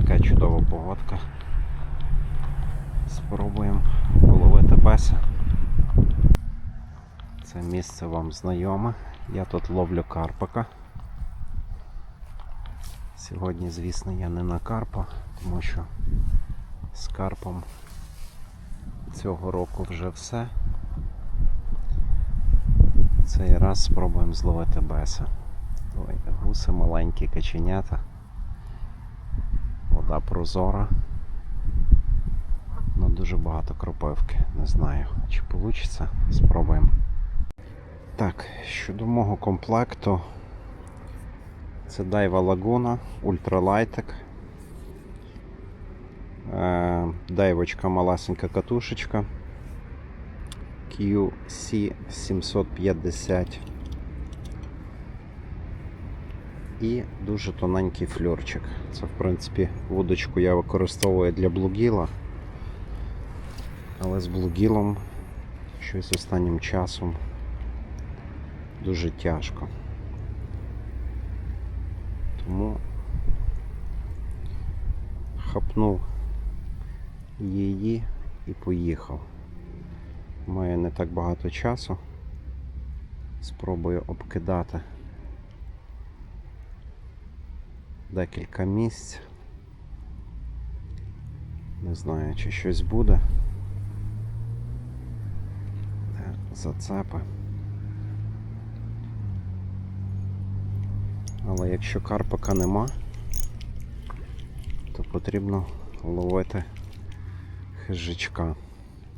така чудова погодка. Спробуємо половити беса. Це місце вам знайоме. Я тут ловлю карпика. Сьогодні, звісно, я не на карпа, тому що з карпом цього року вже все. Цей раз спробуємо зловити беса. Ой, гуси маленькі каченята. Вода прозора. Ну дуже багато кропивки. Не знаю, чи вийде. Спробуємо. Так, щодо мого комплекту. Це Дайва Лагуна, ультралайтик. Е, Дайвочка маласенька катушечка. QC750 і дуже тоненький фльорчик. Це, в принципі, вудочку я використовую для блугіла. Але з блугілом щось останнім часом дуже тяжко. Тому хапнув її і поїхав. Маю не так багато часу. Спробую обкидати декілька місць. Не знаю, чи щось буде. Зацепи. Але якщо карпика нема, то потрібно ловити хижачка.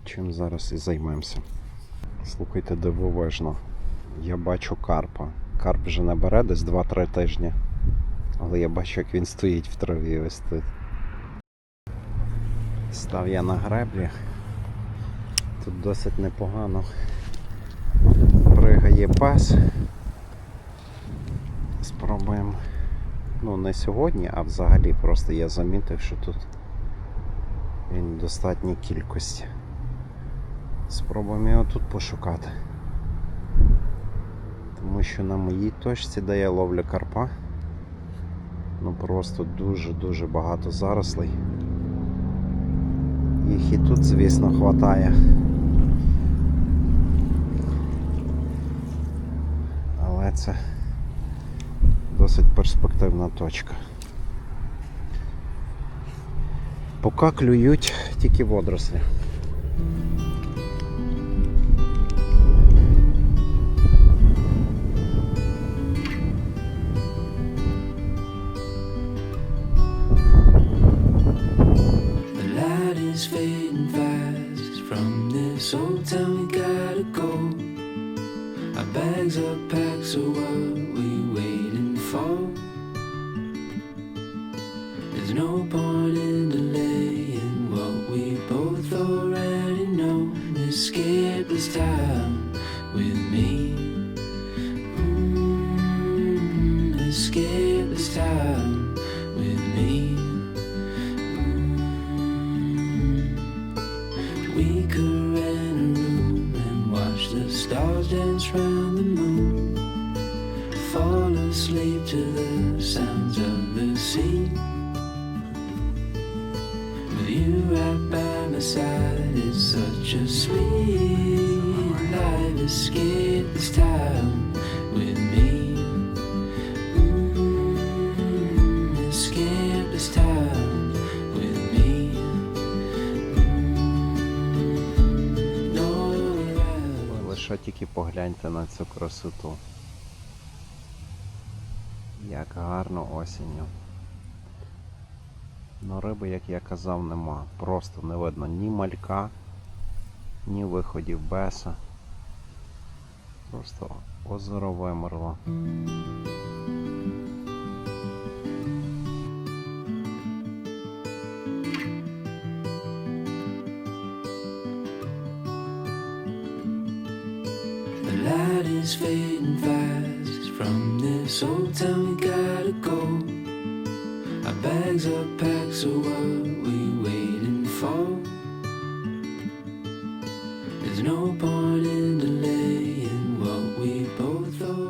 Чим зараз і займемося. Слухайте дивовижно. Я бачу карпа. Карп вже не бере десь 2-3 тижні. Але я бачу, як він стоїть в траві ось тут. Став я на греблі. Тут досить непогано пригає пес. Спробуємо. Ну, не сьогодні, а взагалі просто я замітив, що тут він достатній кількості. Спробуємо його тут пошукати. Тому що на моїй точці, де я ловлю карпа, ну просто дуже-дуже багато зарослей. Їх і тут, звісно, хватає. Але це досить перспективна точка. Поки клюють тільки водорослі. For? There's no point in delaying what we both already know. Escape this time with me. Mm, escape this time with me. We could rent a room and watch the stars dance round. Fall asleep to the sounds of the sea. With you right by my side, it's such a sweet life. Escape this time with me. Mm, this time with me. Лише тільки погляньте на цю красоту. Як гарно осінню. Ну риби, як я казав, нема. Просто не видно ні малька, ні виходів беса. Просто озеро вимерло. The light is fading fast from this old town.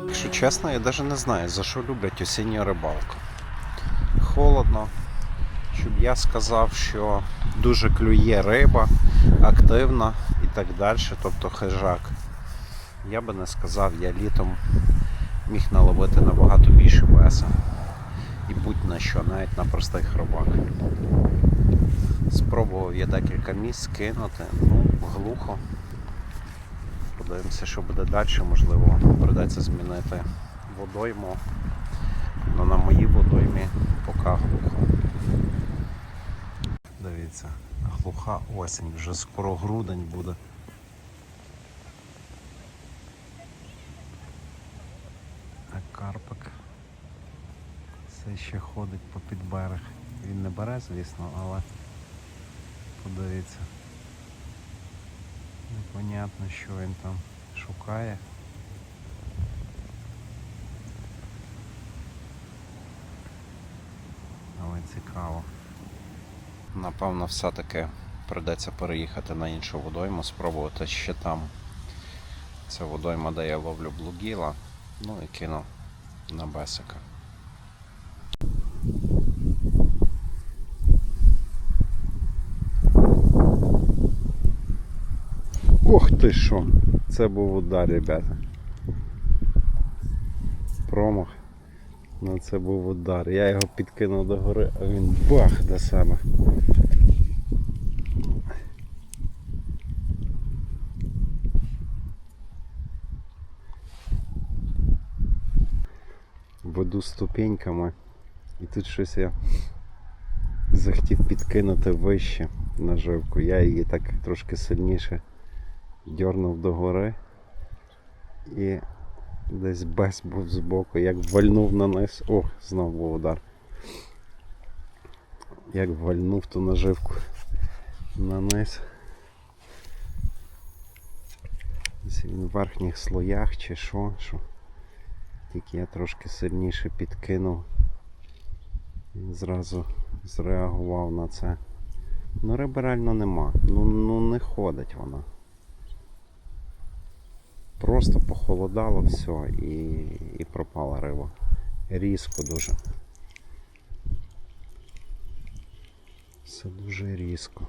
Якщо чесно, я навіть не знаю, за що люблять осінню рибалку. Холодно, Щоб я сказав, що дуже клює риба, активна і так далі, тобто хижак. Я би не сказав, я літом міг наловити набагато більше веса. І будь-на що, навіть на простих рибак. Спробував я декілька місць кинути, ну, глухо. Подивимося, що буде далі. Можливо, придеться змінити водойму. Ну на моїй водоймі поки глухо. Дивіться, глуха осінь, вже скоро грудень буде. А карпик все ще ходить по під берег. Він не бере, звісно, але подивіться. Непонятно, що він там шукає. Але цікаво. Напевно, все-таки придеться переїхати на іншу водойму, спробувати ще там. Це водойма, де я ловлю блугіла. Ну і кину на бесика. Ох ти що! Це був удар, ребята. Промах. Ну це був удар. Я його підкинув до гори, а він бах до себе. Веду ступеньками. І тут щось я захотів підкинути вище наживку. Я її так трошки сильніше дьорнув до гори і десь без був збоку, як вальнув на низ. Ох, знов був удар. Як вальнув ту наживку на низ. Він в верхніх слоях чи що, що. Тільки я трошки сильніше підкинув. Він зразу зреагував на це. Ну реально нема. Ну, ну не ходить вона. Просто похолодало все і, і пропала риба. Різко дуже. Все дуже різко.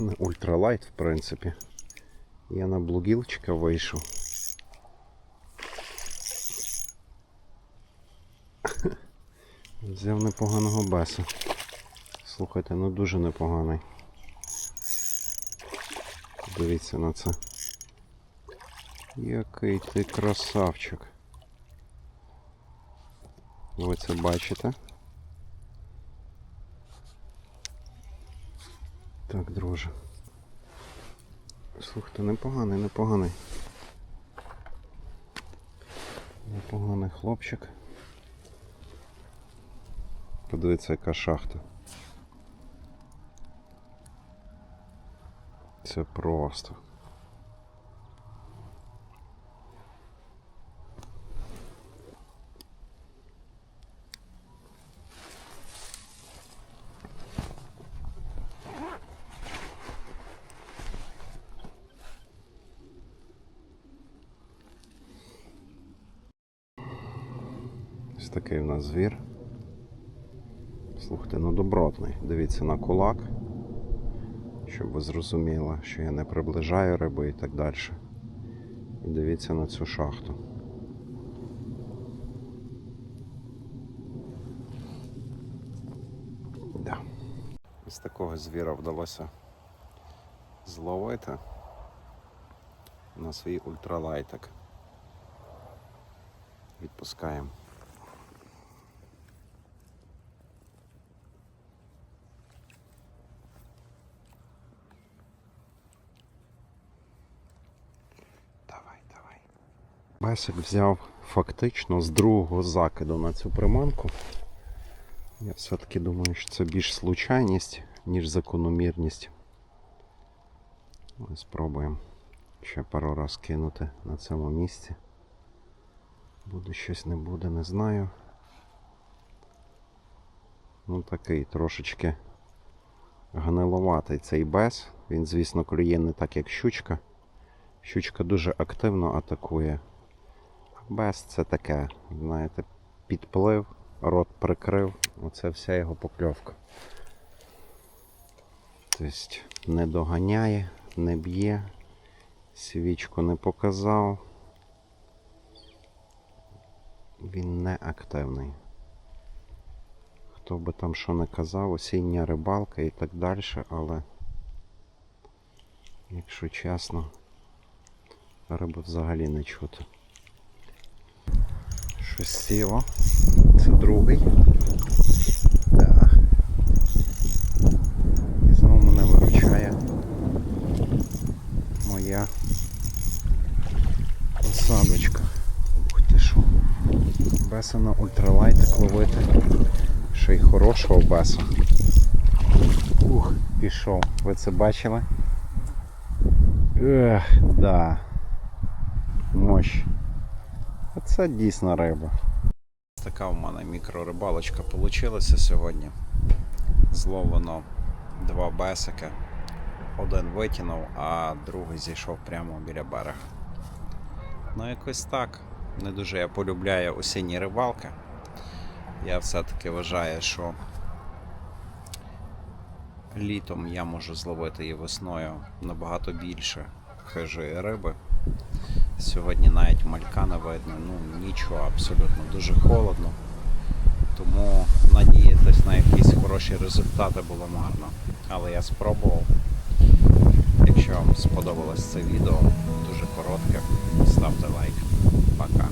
Мене ультралайт, в принципі. Я на блугілчика вийшов. Взяв непоганого беса. Слухайте, ну дуже непоганий. Дивіться на це. Який ти красавчик. Ви це бачите? Так, друже. Слухайте, непоганий, непоганий. Непоганий хлопчик. Подивіться, яка шахта. Це просто. Такий в нас звір. Слухайте, ну добротний. Дивіться на кулак, щоб ви зрозуміли, що я не приближаю риби і так далі. І дивіться на цю шахту. Да. Ось такого звіра вдалося зловити на свій ультралайтик. Відпускаємо. Давай. Взяв фактично з другого закиду на цю приманку. Я все-таки думаю, що це більш случайність, ніж закономірність. Ми спробуємо ще пару раз кинути на цьому місці. Буде щось не буде, не знаю. Ну такий трошечки гниловатий цей бес. Він, звісно, клює не так, як щучка. Щучка дуже активно атакує. Бес це таке, знаєте, підплив, рот прикрив. Оце вся його покльовка. Тобто не доганяє, не б'є, свічку не показав. Він не активний. Хто би там що не казав, осіння рибалка і так далі, але, якщо чесно, риби взагалі не чути. Щось сіло. Це другий. Так. І знову мене виручає моя осадочка. Ух ти що. Беса на ультралайтик ловити. Ще й хорошого беса. Ух, пішов. Ви це бачили? Ех, да. Мощ. Оце дійсно риба. Така в мене мікрорибалочка вийшла сьогодні. Зловлено два бесики. Один витягнув, а другий зійшов прямо біля берега. Ну, якось так. Не дуже я полюбляю осінні рибалки. Я все-таки вважаю, що літом я можу зловити і весною набагато більше хижої риби. Сьогодні навіть малька не видно, ну нічого абсолютно, дуже холодно. Тому надіятись на якісь хороші результати було марно. Але я спробував. Якщо вам сподобалось це відео, дуже коротке, ставте лайк. Пока.